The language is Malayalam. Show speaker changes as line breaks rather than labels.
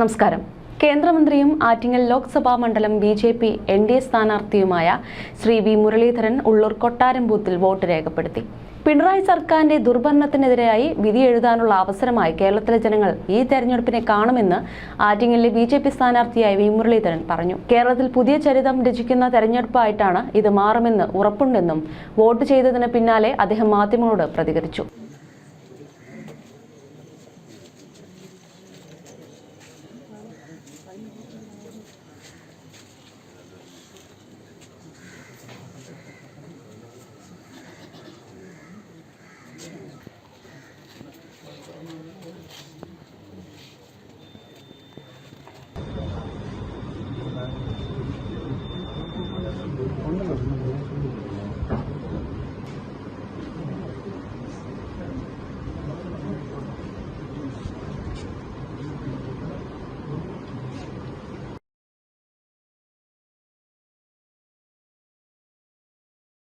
നമസ്കാരം. കേന്ദ്രമന്ത്രിയും ആറ്റിങ്ങൽ ലോക്സഭാ മണ്ഡലം B J P N D A സ്ഥാനാർത്ഥിയുമായ Shri V Muraleedharan Ulloor കൊട്ടാരം ബൂത്തിൽ വോട്ട് രേഖപ്പെടുത്തി. പിണറായി സർക്കാരിന്റെ ദുർഭരണത്തിനെതിരായി വിധി എഴുതാനുള്ള അവസരമായി കേരളത്തിലെ ജനങ്ങൾ ഈ തെരഞ്ഞെടുപ്പിനെ കാണുമെന്ന് ആറ്റിങ്ങലിലെ ബി ജെ പി സ്ഥാനാർത്ഥിയായ വി മുരളീധരൻ പറഞ്ഞു. കേരളത്തിൽ പുതിയ ചരിതം രചിക്കുന്ന തെരഞ്ഞെടുപ്പായിട്ടാണ് ഇത് മാറുമെന്ന് ഉറപ്പുണ്ടെന്നും വോട്ട് ചെയ്തതിന് പിന്നാലെ അദ്ദേഹം മാധ്യമങ്ങളോട് പ്രതികരിച്ചു.